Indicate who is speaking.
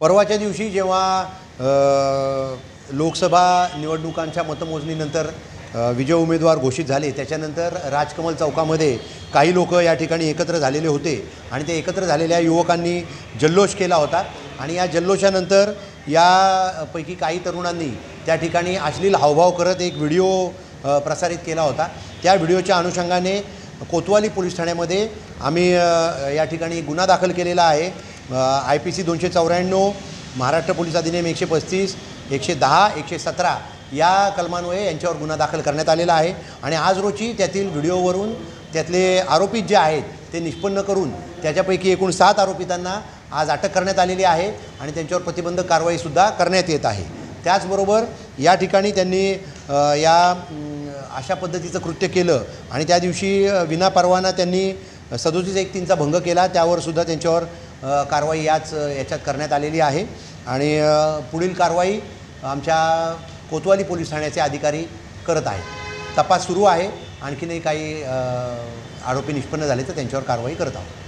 Speaker 1: परवाच्या दिवशी जेव्हा लोकसभा निवडणुकांच्या मतमोजणीनंतर विजय उमेदवार घोषित झाले त्याच्यानंतर राजकमल चौकामध्ये काही लोक या ठिकाणी एकत्र झालेले होते आणि ते एकत्र झालेल्या युवकांनी जल्लोष केला होता आणि या जल्लोषानंतर यापैकी काही तरुणांनी त्या ठिकाणी अश्लील हावभाव करत एक व्हिडिओ प्रसारित केला होता. त्या व्हिडिओच्या अनुषंगाने कोतवाली पोलीस ठाण्यामध्ये आम्ही या ठिकाणी गुन्हा दाखल केलेला आहे. आय पी सी दोनशे चौऱ्याण्णव महाराष्ट्र पोलीस अधिनियम एकशे पस्तीस एकशे दहा एकशे सतरा या कलमान्वये यांच्यावर गुन्हा दाखल करण्यात आलेला आहे. आणि आज रोजी त्यातील व्हिडिओवरून त्यातले आरोपी जे आहेत ते निष्पन्न करून त्याच्यापैकी एकूण सात आरोपितांना आज अटक करण्यात आलेली आहे आणि त्यांच्यावर प्रतिबंधक कारवाईसुद्धा करण्यात येत आहे. त्याचबरोबर या ठिकाणी त्यांनी या अशा पद्धतीचं कृत्य केलं आणि त्या दिवशी विनापरवाना त्यांनी सदोतीस एक तीनचा भंग केला. त्यावर सुद्धा त्यांच्यावर कारवाई याच याच्यात करण्यात आलेली आहे. आणि पुढील कारवाई आमच्या कोतवाली पोलीस ठाण्याचे अधिकारी करत आहेत. तपास सुरू आहे. आणखीनही काही आरोपी निष्पन्न झाले तर त्यांच्यावर कारवाई करत आहोत.